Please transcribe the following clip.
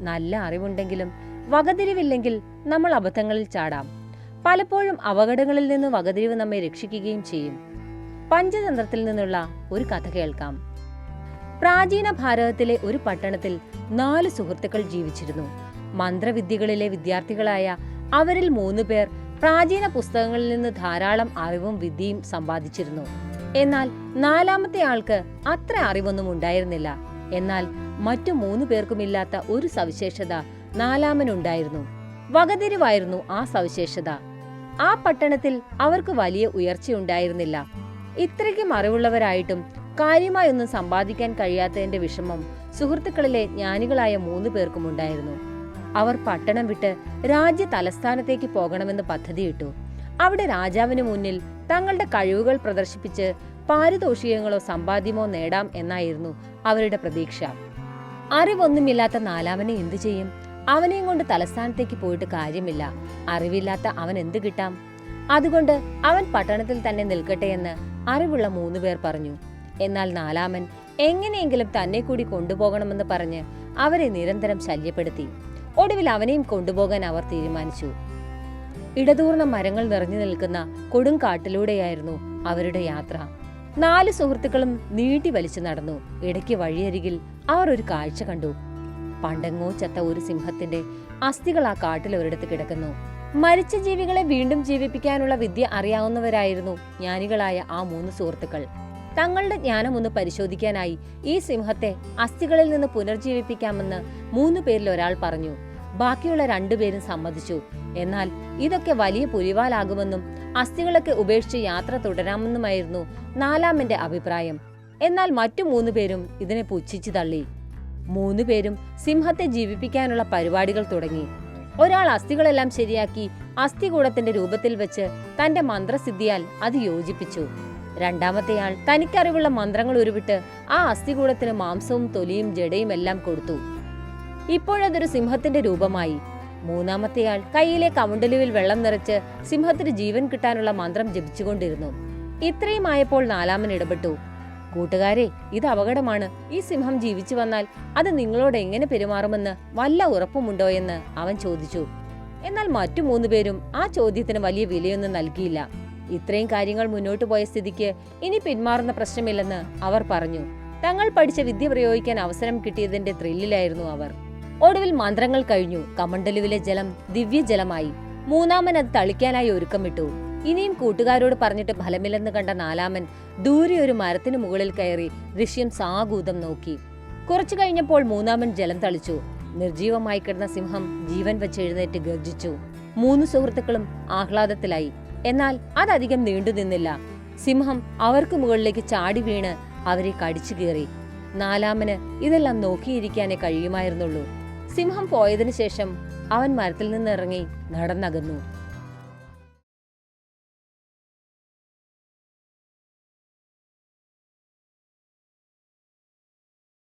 നല്ല അറിവുണ്ടെങ്കിലും വകതിരിവില്ലെങ്കിൽ നമ്മൾ അബദ്ധങ്ങളിൽ ചാടാം. പലപ്പോഴും അപകടങ്ങളിൽ നിന്ന് വകതിരിവ് നമ്മെ രക്ഷിക്കുകയും ചെയ്യും. പഞ്ചതന്ത്രത്തിൽ നിന്നുള്ള ഒരു കഥ കേൾക്കാം. പ്രാചീന ഭാരതത്തിലെ ഒരു പട്ടണത്തിൽ നാല് സുഹൃത്തുക്കൾ ജീവിച്ചിരുന്നു. മന്ത്രവിദ്യകളിലെ വിദ്യാർത്ഥികളായ അവരിൽ മൂന്ന് പേർ പ്രാചീന പുസ്തകങ്ങളിൽ നിന്ന് ധാരാളം അറിവും വിദ്യയും സമ്പാദിച്ചിരുന്നു. എന്നാൽ നാലാമത്തെ ആൾക്ക് അത്ര അറിവൊന്നും ഉണ്ടായിരുന്നില്ല. എന്നാൽ മറ്റു മൂന്നു പേർക്കുമില്ലാത്ത ഒരു സവിശേഷത നാലാമനുണ്ടായിരുന്നു. വകതിരിവായിരുന്നു ആ സവിശേഷത. ആ പട്ടണത്തിൽ അവർക്ക് വലിയ ഉയർച്ചയുണ്ടായിരുന്നില്ല. ഇത്രയ്ക്കും അറിവുള്ളവരായിട്ടും കാര്യമായൊന്നും സമ്പാദിക്കാൻ കഴിയാത്തതിന്റെ വിഷമം സുഹൃത്തുക്കളിലെ ജ്ഞാനികളായ മൂന്ന് പേർക്കും ഉണ്ടായിരുന്നു. അവർ പട്ടണം വിട്ട് രാജ്യ തലസ്ഥാനത്തേക്ക് പോകണമെന്ന് പദ്ധതിയിട്ടു. അവിടെ രാജാവിന് മുന്നിൽ തങ്ങളുടെ കഴിവുകൾ പ്രദർശിപ്പിച്ച് പാരിതോഷികങ്ങളോ സമ്പാദ്യമോ നേടാം എന്നായിരുന്നു അവരുടെ പ്രതീക്ഷ. അറിവൊന്നുമില്ലാത്ത നാലാമനെ എന്തു ചെയ്യും? അവനെയും കൊണ്ട് തലസ്ഥാനത്തേക്ക് പോയിട്ട് കാര്യമില്ല. അറിവില്ലാത്ത അവൻ എന്ത് കിട്ടാം? അതുകൊണ്ട് അവൻ പട്ടണത്തിൽ തന്നെ നിൽക്കട്ടെ എന്ന് അറിവുള്ള മൂന്നു പേർ പറഞ്ഞു. എന്നാൽ നാലാമൻ എങ്ങനെയെങ്കിലും തന്നെ കൂടി കൊണ്ടുപോകണമെന്ന് പറഞ്ഞ് അവരെ നിരന്തരം ശല്യപ്പെടുത്തി. ഒടുവിൽ അവനെയും കൊണ്ടുപോകാൻ അവർ തീരുമാനിച്ചു. ഇടതൂർന്ന മരങ്ങൾ നിറഞ്ഞു നിൽക്കുന്ന കൊടുങ്കാട്ടിലൂടെയായിരുന്നു അവരുടെ യാത്ര. നാല് സുഹൃത്തുക്കളും നീട്ടി വലിച്ചു നടന്നു. ഇടയ്ക്ക് വഴിയരികിൽ അവർ ഒരു കാഴ്ച കണ്ടു. പണ്ടെങ്ങോ ചത്ത ഒരു സിംഹത്തിന്റെ അസ്ഥികൾ ആ കാട്ടിൽ ഒരിടത്ത് കിടക്കുന്നു. മരിച്ച ജീവികളെ വീണ്ടും ജീവിപ്പിക്കാനുള്ള വിദ്യ അറിയാവുന്നവരായിരുന്നു ജ്ഞാനികളായ ആ മൂന്ന് സുഹൃത്തുക്കൾ. തങ്ങളുടെ ജ്ഞാനം ഒന്ന് പരിശോധിക്കാനായി ഈ സിംഹത്തെ അസ്ഥികളിൽ നിന്ന് പുനർജീവിപ്പിക്കാമെന്ന് മൂന്നു പേരിൽ ഒരാൾ പറഞ്ഞു. ബാക്കിയുള്ള രണ്ടുപേരും സമ്മതിച്ചു. എന്നാൽ ഇതൊക്കെ വലിയ പുലിവാലാകുമെന്നും അസ്ഥികളൊക്കെ ഉപേക്ഷിച്ച് യാത്ര തുടരാമെന്നുമായിരുന്നു നാലാമന്റെ അഭിപ്രായം. എന്നാൽ മറ്റു മൂന്നു പേരും ഇതിനെ പുച്ഛിച്ചു തള്ളി. മൂന്നു പേരും സിംഹത്തെ ജീവിപ്പിക്കാനുള്ള പരിപാടികൾ തുടങ്ങി. ഒരാൾ അസ്ഥികളെല്ലാം ശരിയാക്കി അസ്ഥികൂടത്തിന്റെ രൂപത്തിൽ വെച്ച് തന്റെ മന്ത്രസിദ്ധിയാൽ അത് യോജിപ്പിച്ചു. രണ്ടാമത്തെയാൾ തനിക്കറിവുള്ള മന്ത്രങ്ങൾ ഉരുവിട്ട് ആ അസ്ഥികൂടത്തിന് മാംസവും തൊലിയും ജടയും എല്ലാം കൊടുത്തു. ഇപ്പോഴതൊരു സിംഹത്തിന്റെ രൂപമായി. മൂന്നാമത്തെയാൾ കയ്യിലെ കമുണ്ടലുവിൽ വെള്ളം നിറച്ച് സിംഹത്തിന് ജീവൻ കിട്ടാനുള്ള മന്ത്രം ജപിച്ചുകൊണ്ടിരുന്നു. ഇത്രയും ആയപ്പോൾ നാലാമൻ ഇടപെട്ടു. കൂട്ടുകാരെ ഇത് അപകടമാണ്. ഈ സിംഹം ജീവിച്ചു വന്നാൽ അത് നിങ്ങളോട് എങ്ങനെ പെരുമാറുമെന്ന് വല്ല ഉറപ്പുമുണ്ടോ എന്ന് അവൻ ചോദിച്ചു. എന്നാൽ മറ്റു മൂന്ന് പേരും ആ ചോദ്യത്തിന് വലിയ വിലയൊന്നും നൽകിയില്ല. ഇത്രയും കാര്യങ്ങൾ മുന്നോട്ട് പോയ സ്ഥിതിക്ക് ഇനി പിന്മാറുന്ന പ്രശ്നമില്ലെന്ന് അവർ പറഞ്ഞു. തങ്ങൾ പഠിച്ച വിദ്യ പ്രയോഗിക്കാൻ അവസരം കിട്ടിയതിന്റെ ത്രില്ലിലായിരുന്നു അവർ. ഒടുവിൽ മന്ത്രങ്ങൾ കഴിഞ്ഞു. കമണ്ടലുവിലെ ജലം ദിവ്യജലമായി. മൂന്നാമൻ അത് തളിക്കാനായി ഒരുക്കമിട്ടു. ഇനിയും കൂട്ടുകാരോട് പറഞ്ഞിട്ട് ഫലമില്ലെന്ന് കണ്ട നാലാമൻ ദൂരെ ഒരു മരത്തിന് മുകളിൽ കയറി ദൃശ്യം സാഗൂതം നോക്കി. കുറച്ചു കഴിഞ്ഞപ്പോൾ മൂന്നാമൻ ജലം തളിച്ചു. നിർജീവമായി കിടന്ന സിംഹം ജീവൻ വെച്ചെഴുന്നേറ്റ് ഗർജിച്ചു മൂന്ന് സുഹൃത്തുക്കളും ആഹ്ലാദത്തിലായി. എന്നാൽ അതധികം നീണ്ടു നിന്നില്ല. സിംഹം അവർക്ക് മുകളിലേക്ക് ചാടി വീണ് അവരെ കടിച്ചു കീറി. നാലാമന് ഇതെല്ലാം നോക്കിയിരിക്കാനേ കഴിയുമായിരുന്നുള്ളൂ. സിംഹം പോയതിനു ശേഷം അവൻ മരത്തിൽ നിന്നിറങ്ങി നടന്നകന്നു.